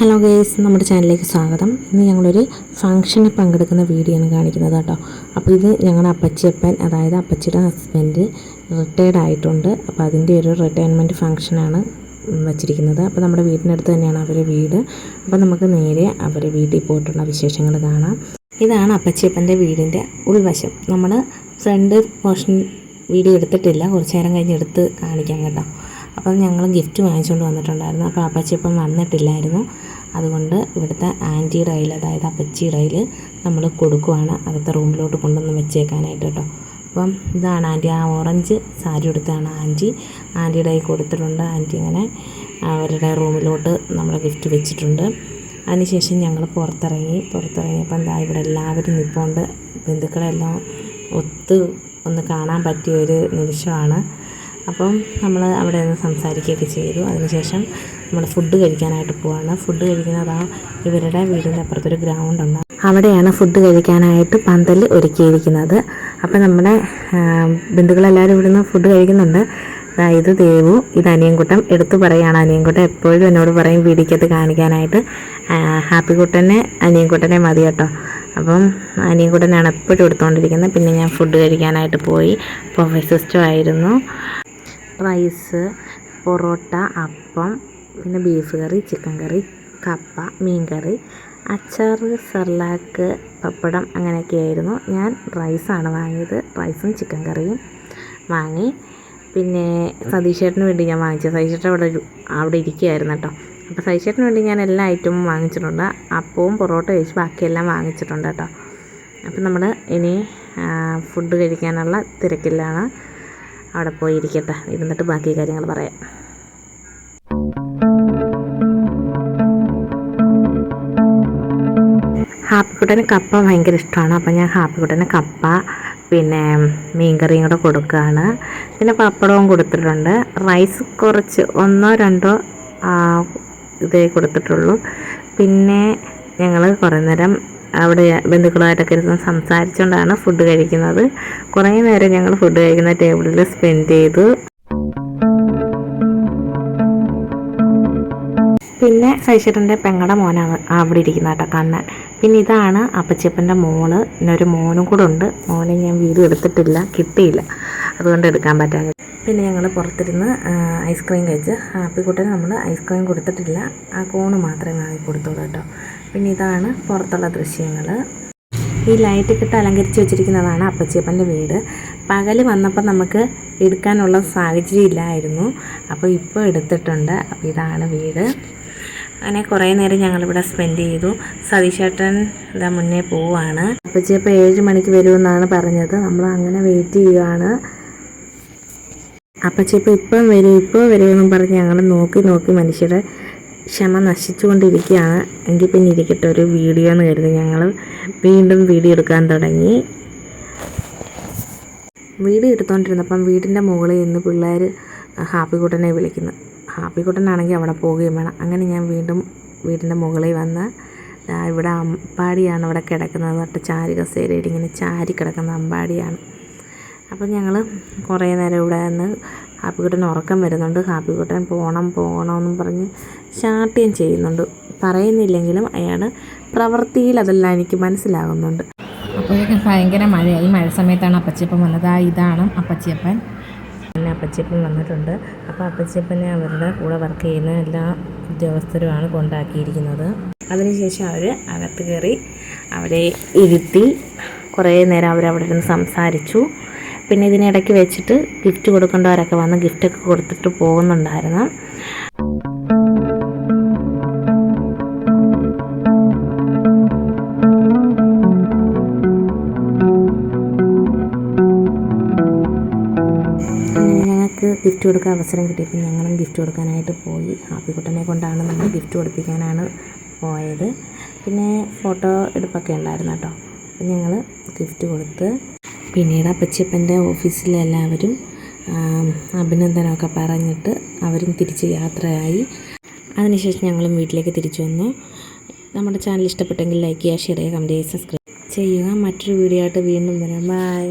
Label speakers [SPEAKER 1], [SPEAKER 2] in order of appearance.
[SPEAKER 1] Hello guys നമ്മുടെ ചാനലിലേക്ക് സ്വാഗതം. ഇന്ന് ഞങ്ങളൊരു ഫംഗ്ഷനിൽ പങ്കെടുക്കുന്ന വീഡിയോ ആണ് കാണിക്കുന്നത് കേട്ടോ. അപ്പോൾ ഇത് ഞങ്ങളുടെ അപ്പച്ചിയപ്പൻ അതായത് അപ്പച്ചിയുടെ ഹസ്ബൻഡ് റിട്ടയർഡ് ആയിട്ടുണ്ട്. അപ്പോൾ അതിന്റെ ഒരു റിട്ടയർമെന്റ് ഫംഗ്ഷനാണ് വച്ചിരിക്കുന്നത്. അപ്പോൾ നമ്മുടെ വീടിനടുത്ത് തന്നെയാണ് അവരുടെ വീട്. അപ്പോൾ നമുക്ക് നേരെ അവരുടെ വീട്ടിൽ പോയിട്ടുള്ള വിശേഷങ്ങൾ കാണാം. ഇതാണ് അപ്പച്ചിയപ്പന്റെ വീടിന്റെ ഉൾവശം. നമ്മൾ ഫ്രണ്ട് പോർഷൻ വീഡിയോ എടുത്തിട്ടില്ല. കുറച്ച് നേരം കഴിഞ്ഞ് എടുത്ത് കാണിക്കാം കേട്ടോ. അപ്പം ഞങ്ങൾ ഗിഫ്റ്റ് വാങ്ങിച്ചുകൊണ്ട് വന്നിട്ടുണ്ടായിരുന്നു. അപ്പോൾ അപ്പച്ചിയപ്പം വന്നിട്ടില്ലായിരുന്നു. അതുകൊണ്ട് ഇവിടുത്തെ ആന്റിയുടെ കയ്യിൽ അതായത് അപ്പച്ചി കയ്യിൽ നമ്മൾ കൊടുക്കുവാണ് അകത്തെ റൂമിലോട്ട് കൊണ്ടുവന്ന് വെച്ചേക്കാനായിട്ട് കേട്ടോ. അപ്പം ഇതാണ് ആന്റി ആ ഓറഞ്ച് സാരി എടുത്താണ് ആന്റി. ആന്റിയുടെ കയ്യിൽ കൊടുത്തിട്ടുണ്ട്. ആന്റി ഇങ്ങനെ അവരുടെ റൂമിലോട്ട് നമ്മൾ ഗിഫ്റ്റ് വെച്ചിട്ടുണ്ട്. അതിനുശേഷം ഞങ്ങൾ പുറത്തിറങ്ങി പുറത്തിറങ്ങിയപ്പോൾ എന്താ ഇവിടെ എല്ലാവരും നിൽപ്പുണ്ട് ബന്ധുക്കളെല്ലാം ഒത്ത് ഒന്ന് കാണാൻ പറ്റിയ ഒരു നിമിഷമാണ്. അപ്പം നമ്മൾ അവിടെ നിന്ന് സംസാരിക്കുകയൊക്കെ ചെയ്തു. അതിനുശേഷം നമ്മൾ ഫുഡ് കഴിക്കാനായിട്ട് പോവാണ്. ഫുഡ് കഴിക്കുന്നത് ആ ഇവരുടെ വീടിന്റെ അപ്പുറത്തൊരു ഗ്രൗണ്ട് ഉണ്ട്. അവിടെയാണ് ഫുഡ് കഴിക്കാനായിട്ട് പന്തൽ ഒരുക്കിയിരിക്കുന്നത്. അപ്പം നമ്മുടെ ബന്ധുക്കളെല്ലാവരും ഇവിടുന്ന് ഫുഡ് കഴിക്കുന്നുണ്ട്. ഇത് ദേവു ഇത് അനിയൻകുട്ടം. എടുത്തു പറയുകയാണ് അനിയൻകുട്ടം. എപ്പോഴും എന്നോട് പറയും വീടിക്കത്ത് കാണിക്കാനായിട്ട്. ഹാപ്പി കുട്ടനെ അനിയൻകുട്ടനെ മതി കേട്ടോ. അപ്പം അനിയൻകുട്ടനാണ് എപ്പോഴും എടുത്തുകൊണ്ടിരിക്കുന്നത്. പിന്നെ ഞാൻ ഫുഡ് കഴിക്കാനായിട്ട് പോയി. പ്രൊഫൈ ആയിരുന്നു. റൈസ് പൊറോട്ട അപ്പം പിന്നെ ബീഫ് കറി ചിക്കൻ കറി കപ്പ മീൻ കറി അച്ചാർ സെർലാക്ക് പപ്പടം അങ്ങനെയൊക്കെയായിരുന്നു. ഞാൻ റൈസാണ് വാങ്ങിയത്. റൈസും ചിക്കൻ കറിയും വാങ്ങി. പിന്നെ സതീഷേട്ടന് വേണ്ടി ഞാൻ വാങ്ങിച്ചത്. സതീഷേട്ടൻ അവിടെ അവിടെ ഇരിക്കുകയായിരുന്നു കേട്ടോ. അപ്പോൾ സതീഷേട്ടന് വേണ്ടി ഞാൻ എല്ലാ ഐറ്റവും വാങ്ങിച്ചിട്ടുണ്ട്. അപ്പവും പൊറോട്ട കഴിച്ച് ബാക്കിയെല്ലാം വാങ്ങിച്ചിട്ടുണ്ട് കേട്ടോ. അപ്പം നമ്മൾ ഇനി ഫുഡ് കഴിക്കാനുള്ള തിരക്കിലാണ്. അവിടെ പോയിരിക്കട്ടെ. ഇരുന്നിട്ട് ബാക്കി കാര്യങ്ങൾ പറയാം. ഹാപ്പിക്കുട്ടന് കപ്പ ഭയങ്കര ഇഷ്ടമാണ്. അപ്പം ഞാൻ ഹാപ്പിക്കുട്ടന് കപ്പ പിന്നെ മീൻകറിയും കൂടെ കൊടുക്കുകയാണ്. പിന്നെ പപ്പടവും കൊടുത്തിട്ടുണ്ട്. റൈസ് കുറച്ച് ഒന്നോ രണ്ടോ ഇതേ കൊടുത്തിട്ടുള്ളൂ. പിന്നെ ഞങ്ങൾ കുറേ നേരം അവിടെ ബന്ധുക്കളുമായിട്ടൊക്കെ ഇരുന്ന് സംസാരിച്ചുകൊണ്ടാണ് ഫുഡ് കഴിക്കുന്നത്. കുറേ നേരം ഞങ്ങൾ ഫുഡ് കഴിക്കുന്ന ടേബിളിൽ സ്പെൻഡ് ചെയ്തു. പിന്നെ ശൈശ്വരന്റെ പെങ്ങളുടെ മോനാണ് അവിടെ ഇരിക്കുന്ന കേട്ടോ കണ്ണൻ. പിന്നെ ഇതാണ് അപ്പച്ചപ്പന്റെ മോൾ. പിന്നെ ഒരു മോനും കൂടെ ഉണ്ട്. മോനെ ഞാൻ വീട് എടുത്തിട്ടില്ല കിട്ടിയില്ല. അതുകൊണ്ട് എടുക്കാൻ പറ്റാതെ. പിന്നെ ഞങ്ങൾ പുറത്തിരുന്ന് ഐസ്ക്രീം കഴിച്ച് ഹാപ്പിക്കുട്ടന് നമ്മൾ ഐസ്ക്രീം കൊടുത്തിട്ടില്ല. ആ കോണ് മാത്രമേ വാങ്ങി കൊടുത്തോളൂ കേട്ടോ. പിന്നെ ഇതാണ് പുറത്തുള്ള ദൃശ്യങ്ങൾ ഈ ലൈറ്റ് കിട്ട് അലങ്കരിച്ച് വെച്ചിരിക്കുന്നതാണ് അപ്പച്ചിയപ്പന്റെ വീട്. പകൽ വന്നപ്പോൾ നമുക്ക് എടുക്കാനുള്ള സാഹചര്യം ഇല്ലായിരുന്നു. അപ്പോൾ ഇപ്പോൾ എടുത്തിട്ടുണ്ട്. അപ്പോൾ ഇതാണ് വീട്. അങ്ങനെ കുറേ നേരം ഞങ്ങളിവിടെ സ്പെൻഡ് ചെയ്തു. സതീശേട്ടൻ ഇതാ മുന്നേ പോവാണ്. അപ്പച്ചിയപ്പോൾ ഏഴ് മണിക്ക് വരുമെന്നാണ് പറഞ്ഞത്. നമ്മൾ അങ്ങനെ വെയിറ്റ് ചെയ്യുകയാണ് അപ്പച്ചിയപ്പോൾ ഇപ്പം വരും ഇപ്പോൾ വരുമെന്നും പറഞ്ഞ് ഞങ്ങൾ നോക്കി നോക്കി മനുഷ്യരെ ക്ഷമ നശിച്ചുകൊണ്ടിരിക്കുകയാണ്. എങ്കിൽ പിന്നെ ഇരിക്കട്ടെ ഒരു വീഡിയോ എന്ന് കരുതി ഞങ്ങൾ വീണ്ടും വീഡിയോ എടുക്കാൻ തുടങ്ങി. വീഡിയോ എടുത്തുകൊണ്ടിരുന്നപ്പം വീടിന്റെ മുകളിൽ നിന്ന് പിള്ളേർ ഹാപ്പിക്കുട്ടനെ വിളിക്കുന്നു. ഹാപ്പി ഹാപ്പിക്കുട്ടനാണെങ്കിൽ അവിടെ പോവുകയും വേണം. അങ്ങനെ ഞാൻ വീണ്ടും വീടിന്റെ മുകളിൽ വന്ന് ഇവിടെ അമ്പാടിയാണ് ഇവിടെ കിടക്കുന്നത്. പറഞ്ഞിട്ട് ചാരി കസേരയിൽ ഇങ്ങനെ ചാരി കിടക്കുന്ന അമ്പാടിയാണ്. അപ്പം ഞങ്ങൾ കുറേ നേരം ഇവിടെ നിന്ന് ഹാപ്പിക്കുട്ടൻ ഉറക്കം വരുന്നുണ്ട്. ഹാപ്പിക്കുട്ടൻ പോകണം പോകണമെന്നും പറഞ്ഞ് ചാട്ടുകയും ചെയ്യുന്നുണ്ട്. പറയുന്നില്ലെങ്കിലും അയാൾ പ്രവൃത്തിയിൽ അതെല്ലാം എനിക്ക് മനസ്സിലാകുന്നുണ്ട്.
[SPEAKER 2] അപ്പോഴേക്കും ഭയങ്കര മഴയായി. ഈ മഴ സമയത്താണ് അപ്പച്ചിയപ്പൻ വന്നത്. ആ ഇതാണ് അപ്പച്ചിയപ്പൻ.
[SPEAKER 1] പിന്നെ അപ്പച്ചിയപ്പൻ വന്നിട്ടുണ്ട്. അപ്പോൾ അപ്പച്ചിയപ്പനെ അവരുടെ കൂടെ വർക്ക് ചെയ്യുന്ന എല്ലാ ഉദ്യോഗസ്ഥരുമാണ് കൊണ്ടാക്കിയിരിക്കുന്നത്. അതിനുശേഷം അവർ അകത്ത് കയറി അവരെ ഇരുത്തി കുറേ നേരം അവരവിടെ ഇരുന്ന് സംസാരിച്ചു. പിന്നെ ഇതിനിടയ്ക്ക് വെച്ചിട്ട് ഗിഫ്റ്റ് കൊടുക്കേണ്ടവരൊക്കെ വന്ന് ഗിഫ്റ്റൊക്കെ കൊടുത്തിട്ട് പോകുന്നുണ്ടായിരുന്നു. ഗിഫ്റ്റ് കൊടുക്കാൻ അവസരം കിട്ടിയപ്പോൾ ഞങ്ങളും ഗിഫ്റ്റ് കൊടുക്കാനായിട്ട് പോയി. ഹാപ്പിക്കുട്ടനെ കൊണ്ടാണ് നമ്മൾ ഗിഫ്റ്റ് കൊടുപ്പിക്കാനാണ് പോയത്. പിന്നെ ഫോട്ടോ എടുപ്പൊക്കെ ഉണ്ടായിരുന്നു കേട്ടോ. അപ്പം ഞങ്ങൾ ഗിഫ്റ്റ് കൊടുത്ത് പിന്നീട് അപ്പച്ചിയപ്പന്റെ ഓഫീസിലെല്ലാവരും അഭിനന്ദനമൊക്കെ പറഞ്ഞിട്ട് അവരും തിരിച്ച് യാത്രയായി. അതിനുശേഷം ഞങ്ങളും വീട്ടിലേക്ക് തിരിച്ചു വന്നു. നമ്മുടെ ചാനൽ ഇഷ്ടപ്പെട്ടെങ്കിൽ ലൈക്ക് ചെയ്യുക ഷെയർ ചെയ്യുക കമന്റ് ചെയ്യുക. സബ്സ്ക്രൈബ് ചെയ്യുക. മറ്റൊരു വീഡിയോ ആയിട്ട് വീണ്ടും വരാം. ബൈ.